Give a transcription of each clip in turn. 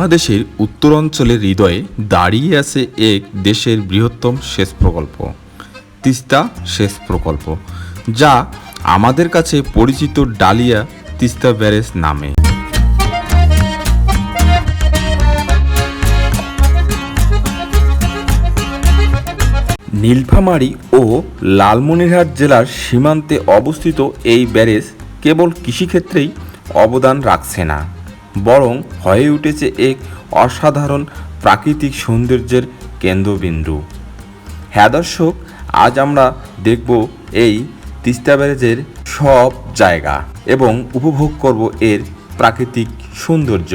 বাংলাদেশের উত্তরাঞ্চলের হৃদয়ে দাঁড়িয়ে আছে এক দেশের বৃহত্তম সেচ প্রকল্প, তিস্তা সেচ প্রকল্প, যা আমাদের কাছে পরিচিত ডালিয়া তিস্তা ব্যারেজ নামে। নীলফামারী ও লালমনিরহাট জেলার সীমান্তে অবস্থিত এই ব্যারেজ কেবল কৃষিক্ষেত্রেই অবদান রাখছে না। বরং হয়ে উঠেছে এক অসাধারণ প্রাকৃতিক সৌন্দর্যের কেন্দ্রবিন্দু। হ্যাঁ দর্শক, আজ আমরা দেখব এই তিস্তা ব্যারেজের সব জায়গা এবং উপভোগ করব এর প্রাকৃতিক সৌন্দর্য।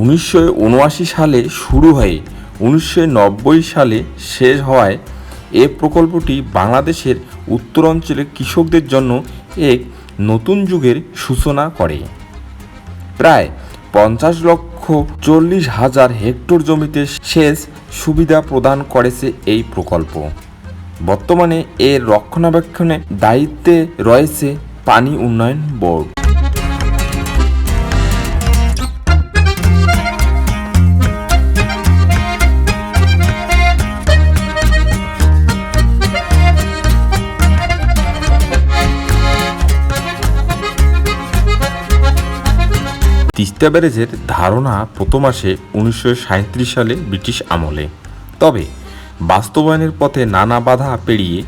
উনিশশো উনআশি সালে শুরু হয়ে উনিশশো নব্বই সালে শেষ হওয়ায় এ প্রকল্পটি বাংলাদেশের উত্তরাঞ্চলের কৃষকদের জন্য এক নতুন যুগের সূচনা করে। প্রায় পঞ্চাশ লক্ষ চল্লিশ হাজার হেক্টর জমিতে সেচ সুবিধা প্রদান করেছে এই প্রকল্প। বর্তমানে এর রক্ষণাবেক্ষণের দায়িত্বে রয়েছে পানি উন্নয়ন বোর্ড। তিস্তা ব্যারেজের ধারণা প্রথম আসে উনিশশো সাঁইত্রিশ সালে ব্রিটিশ আমলে। তবে বাস্তবায়নের পথে নানা বাধা পেরিয়ে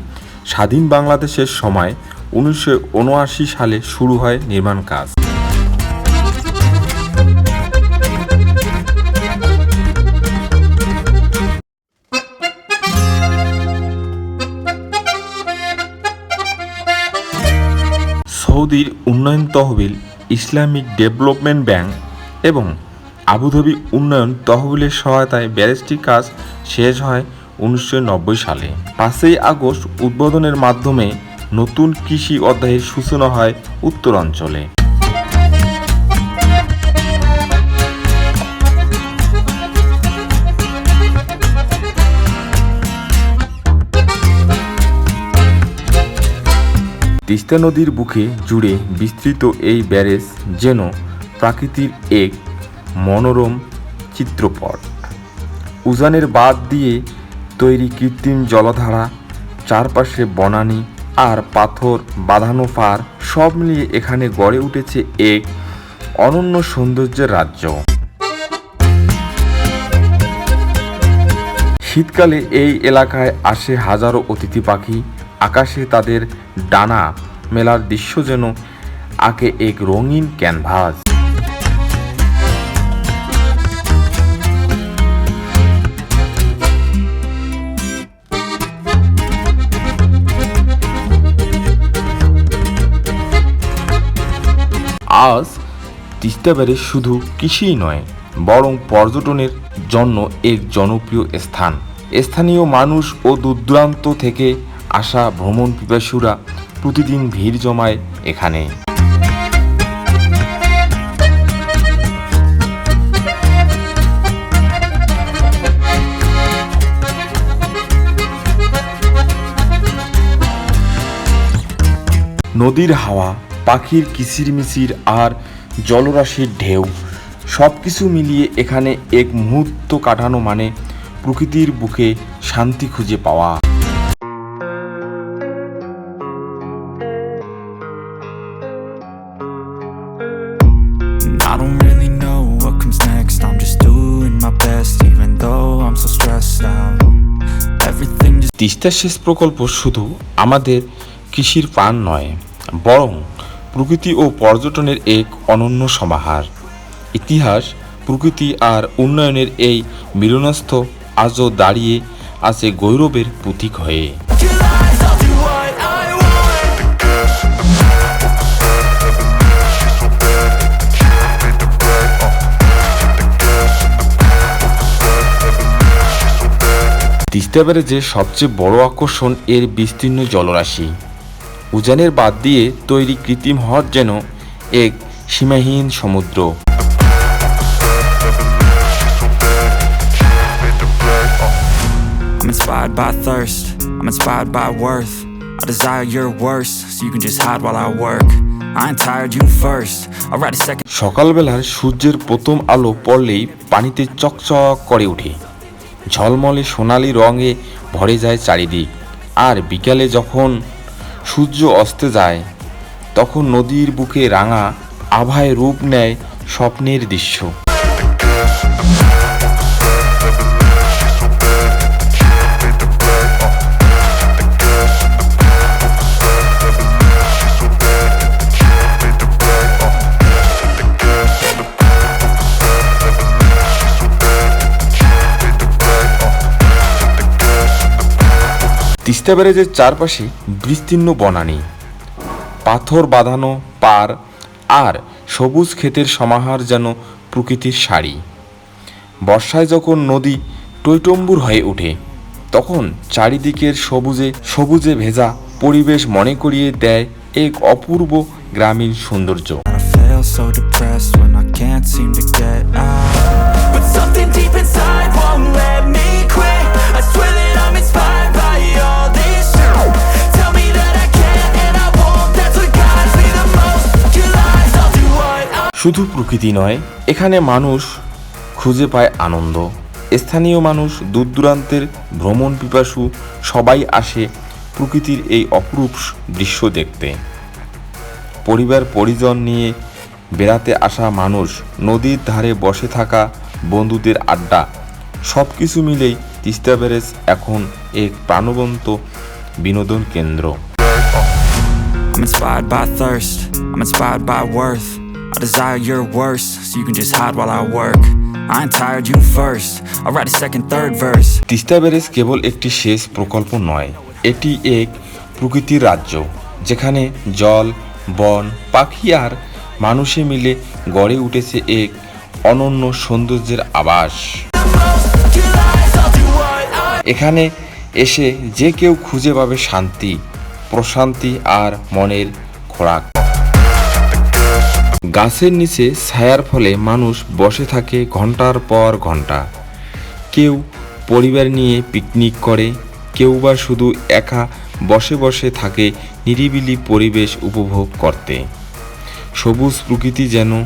স্বাধীন বাংলাদেশের সময় উনিশশো উনআশি সালে শুরু হয় নির্মাণ কাজ। সৌদির উন্নয়ন তহবিল ইসলামিক ডেভেলপমেন্ট ব্যাংক এবং আবুধাবি উন্নয়ন তহবিলের সহায়তায় ব্যারেজটির কাজ শেষ হয় উনিশশো নব্বই সালে। পাঁচই আগস্ট উদ্বোধনের মাধ্যমে নতুন কৃষি অধ্যায়ের সূচনা হয় উত্তরাঞ্চলে। তিস্তা নদীর বুকে জুড়ে বিস্তৃত এই ব্যারেজ যেন প্রাকৃতির এক মনোরম চিত্রপট। উজানের বাদ দিয়ে তৈরি কৃত্রিম জলধারা, চারপাশে বনানী আর পাথর, বাঁধানো পার সব মিলিয়ে এখানে গড়ে উঠেছে এক অনন্য সৌন্দর্যের রাজ্য। শীতকালে এই এলাকায় আসে হাজারো অতিথি পাখি আকাশে তাদের ডানা মেলার দৃশ্য যেন আঁকে এক রঙিন ক্যানভাস। আজ তিস্তা ব্যারেজ শুধু কৃষিই নয়, বরং পর্যটনের জন্য এক জনপ্রিয় স্থান। স্থানীয় মানুষ ও দূরদূরান্ত থেকে আসা ভ্রমণ পিপাসুরা প্রতিদিন ভিড় জমায় এখানে। নদীর হাওয়া, পাখির কিচিরমিচির আর জলরাশির ঢেউ সব কিছু মিলিয়ে এখানে এক মুহূর্ত কাটানো মানে প্রকৃতির বুকে শান্তি খুঁজে পাওয়া। তিস্তা সেচ প্রকল্প শুধু আমাদের কৃষির পান নয়, বরং প্রকৃতি ও পর্যটনের এক অনন্য সমাহার। ইতিহাস, প্রকৃতি আর উন্নয়নের এই মিলনস্থ আজও দাঁড়িয়ে আছে গৌরবের প্রতীক হয়ে। তিস্তা ব্যারেজে সবচেয়ে বড় আকর্ষণ এর বিস্তীর্ণ জলরাশি উজানের বাদ দিয়ে তৈরি কৃত্রিম হ্রদ যেন এক সীমাহীন সমুদ্র I'm inspired by thirst, I'm inspired by worth. I desire your worst, so you can just hide while I work. সকালবেলার সূর্যের প্রথম আলো পড়লেই পানিতে চকচক করে ওঠে ঝলমলে সোনালি রঙে ভরে যায় চারিদিক। আর বিকালে যখন সূর্য অস্তে যায়, তখন নদীর বুকে রাঙা আভায় রূপ নেয় স্বপ্নের দৃশ্য। তিস্তা ব্যারেজের চারপাশে বিস্তীর্ণ বনানী, পাথর বাঁধানো পার আর সবুজ ক্ষেতের সমাহার যেন প্রকৃতির শাড়ি বর্ষায় যখন নদী টৈটম্বুর হয়ে ওঠে, তখন চারিদিকের সবুজে সবুজে ভেজা পরিবেশ মনে করিয়ে দেয় এক অপূর্ব গ্রামীণ সৌন্দর্য. But something deep inside won't let শুধু প্রকৃতি নয় এখানে মানুষ খুঁজে পায় আনন্দ। স্থানীয় মানুষ দূর দূরান্তের ভ্রমণ পিপাসু সবাই আসে প্রকৃতির এই অপরূপ দৃশ্য দেখতে। পরিবার পরিজন নিয়ে বেড়াতে আসা মানুষ নদীর ধারে বসে থাকা বন্ধুদের আড্ডা সব কিছু মিলেই তিস্তা ব্যারেজ এখন এক প্রাণবন্ত বিনোদন কেন্দ্র। I'm inspired by thirst, I'm inspired by worth. I desire your worst, so you can just hide while I work. I ain't tired, you first. I'll write a second, third verse. Teesta barrage কেবল একটি সেচ প্রকল্প নয় এটি এক প্রকৃতির রাজ্য যেখানে জল বন পাখি আর মানুষে মিলে গড়ে উঠেছে এক অনন্য সৌন্দর্যের আবাস এখানে এসে যে কেউ খুঁজে পাবে শান্তি প্রশান্তি আর মনের খোরাক গাছের নিচে ছায়ার ফলে মানুষ বসে থাকে ঘণ্টার পর ঘণ্টা। কেউ পরিবার নিয়ে পিকনিক করে, কেউ বা শুধু একা বসে বসে থাকে নিরিবিলি পরিবেশ উপভোগ করতে। সবুজ প্রকৃতি যেন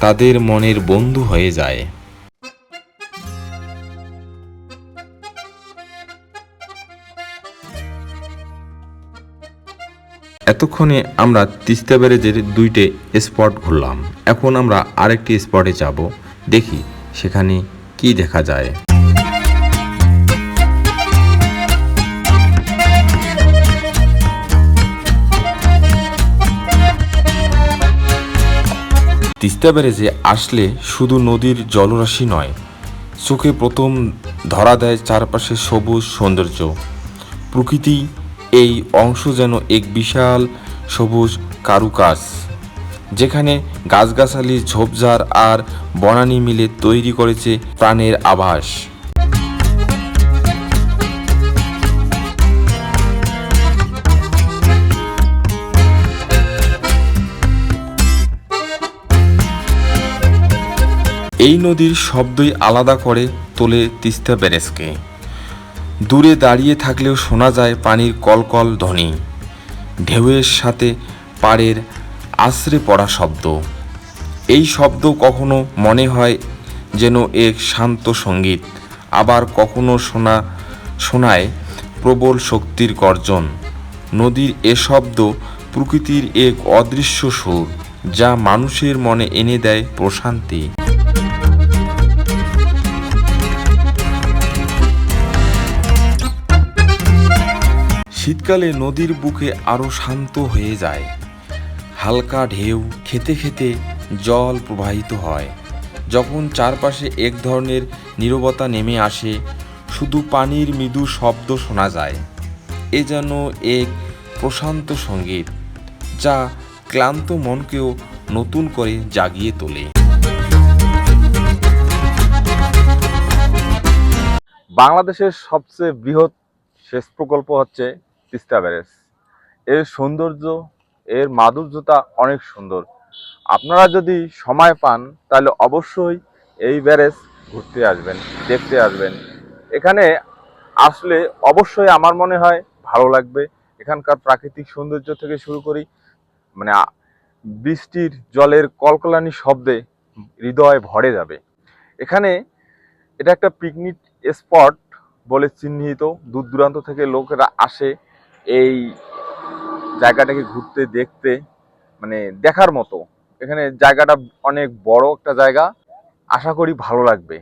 তাদের মনের বন্ধু হয়ে যায়। এতক্ষণে আমরা তিস্তা ব্যারেজের দুইটে স্পট ঘুরলাম। এখন আমরা আরেকটি স্পটে যাব। দেখি সেখানে কি দেখা যায়। তিস্তা ব্যারেজে আসলে শুধু নদীর জলরাশি নয়, চোখে প্রথম ধরা দেয় চারপাশে সবুজ সৌন্দর্য। প্রকৃতি এই অংশ যেন এক বিশাল সবুজ কারুকাজ, যেখানে গাছগাছালি, ঝোপঝাড় আর বনানী মিলে তৈরি করেছে প্রাণের আভাস। এই নদীর শব্দই আলাদা করে তোলে তিস্তা ব্যারেজকে দূরে দাঁড়িয়ে থাকলেও শোনা যায় পানির কলকল ধ্বনি। ঢেউয়ের সাথে পাড়ের আশ্রে পড়া শব্দ। এই শব্দ কখনো মনে হয় যেন এক শান্ত সংগীত, আবার কখনো শোনা, শোনায় প্রবল শক্তির গর্জন। নদীর এ শব্দ প্রকৃতির এক অদৃশ্য সুর, যা মানুষের মনে এনে দেয় প্রশান্তি। শীতকালে নদীর বুকে আরও শান্ত হয়ে যায়। হালকা ঢেউ খেতে খেতে জল প্রবাহিত হয়। যখন চারপাশে এক ধরনের নীরবতা নেমে আসে, শুধু পানির মৃদু শব্দ শোনা যায়। এ যেন এক প্রশান্ত সংগীত, যা ক্লান্ত মনকেও নতুন করে জাগিয়ে তোলে। বাংলাদেশের সবচেয়ে বৃহৎ সেচ প্রকল্প হচ্ছে তিস্তা ব্যারেজ এর সৌন্দর্য, এর মাধুর্যতা অনেক সুন্দর। আপনারা যদি সময় পান, তাহলে অবশ্যই এই ব্যারেজ ঘুরতে আসবেন, দেখতে আসবেন। এখানে আসলে অবশ্যই আমার মনে হয় ভালো লাগবে। এখানকার প্রাকৃতিক সৌন্দর্য থেকে শুরু করি। মানে বৃষ্টির জলের কলকলানি শব্দে হৃদয় ভরে যাবে। এখানে এটা একটা পিকনিক স্পট বলে চিহ্নিত। দূর দূরান্ত থেকে লোকেরা আসে। এই জায়গাটাকে ঘুরতে, দেখতে মানে দেখার মতো। এখানে জায়গাটা অনেক বড় একটা জায়গা। আশা করি ভালো লাগবে।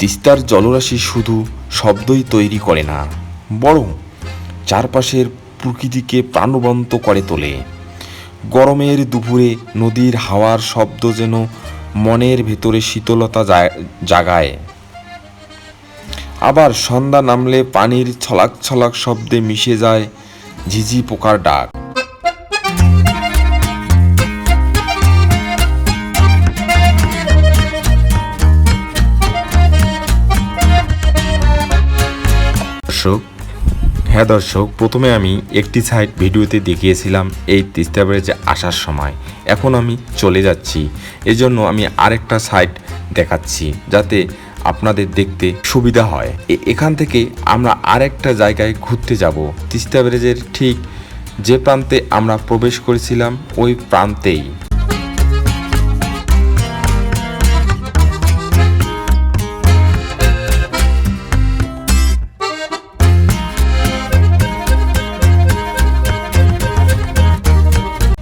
তিস্তার জলরাশি শুধু শব্দই তৈরি করে না, বরং চারপাশের প্রকৃতিকে প্রাণবন্ত করে তোলে। গরমের দুপুরে নদীর হাওয়ার শব্দ যেন মনের ভেতরে শীতলতা জাগায়। আবার সন্ধ্যা নামলে পানির ছলাক ছলাক শব্দে মিশে যায় ঝিঝি পোকার ডাক। দর্শক হ্যাঁ দর্শক, প্রথমে আমি একটি সাইড ভিডিওতে দেখিয়েছিলাম এই তিস্তা ব্যারেজে আসার সময়। এখন আমি চলে যাচ্ছি। এজন্য আমি আরেকটা সাইড দেখাচ্ছি যাতে আপনাদের দেখতে সুবিধা হয়। এখান থেকে আমরা আরেকটা জায়গায় ঘুরতে যাব। তিস্তা ব্যারেজের ঠিক যে প্রান্তে আমরা প্রবেশ করেছিলাম, ওই প্রান্তেই।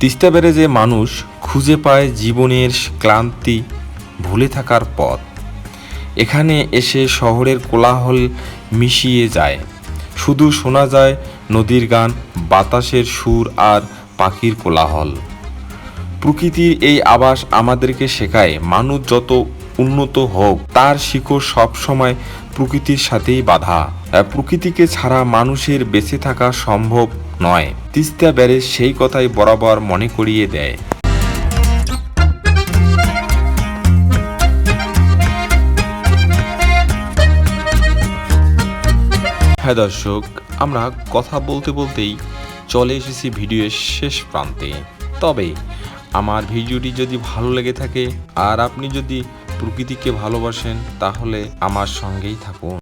তিস্তা ব্যারেজে মানুষ খুঁজে পায় জীবনের ক্লান্তি, ভুলে থাকার পথ। এখানে এসে শহরের কোলাহল মিশিয়ে যায়। শুধু শোনা যায় নদীর গান, বাতাসের সুর আর পাখির কোলাহল। প্রকৃতির এই আবাস আমাদেরকে শেখায়, মানুষ যত উন্নত হোক, তার শিকড় সবসময় প্রকৃতির সাথেই বাধা। প্রকৃতিকে ছাড়া মানুষের বেঁচে থাকা সম্ভব নয়। তিস্তা ব্যারেজ সেই কথাই বরাবর মনে করিয়ে দেয়। হ্যাঁ দর্শক, আমরা কথা বলতে বলতেই চলে এসেছি ভিডিওর শেষ প্রান্তে। তবে, আমার ভিডিওটি যদি ভালো লেগে থাকে আর আপনি যদি প্রকৃতিকে ভালোবাসেন, তাহলে আমার সঙ্গেই থাকুন।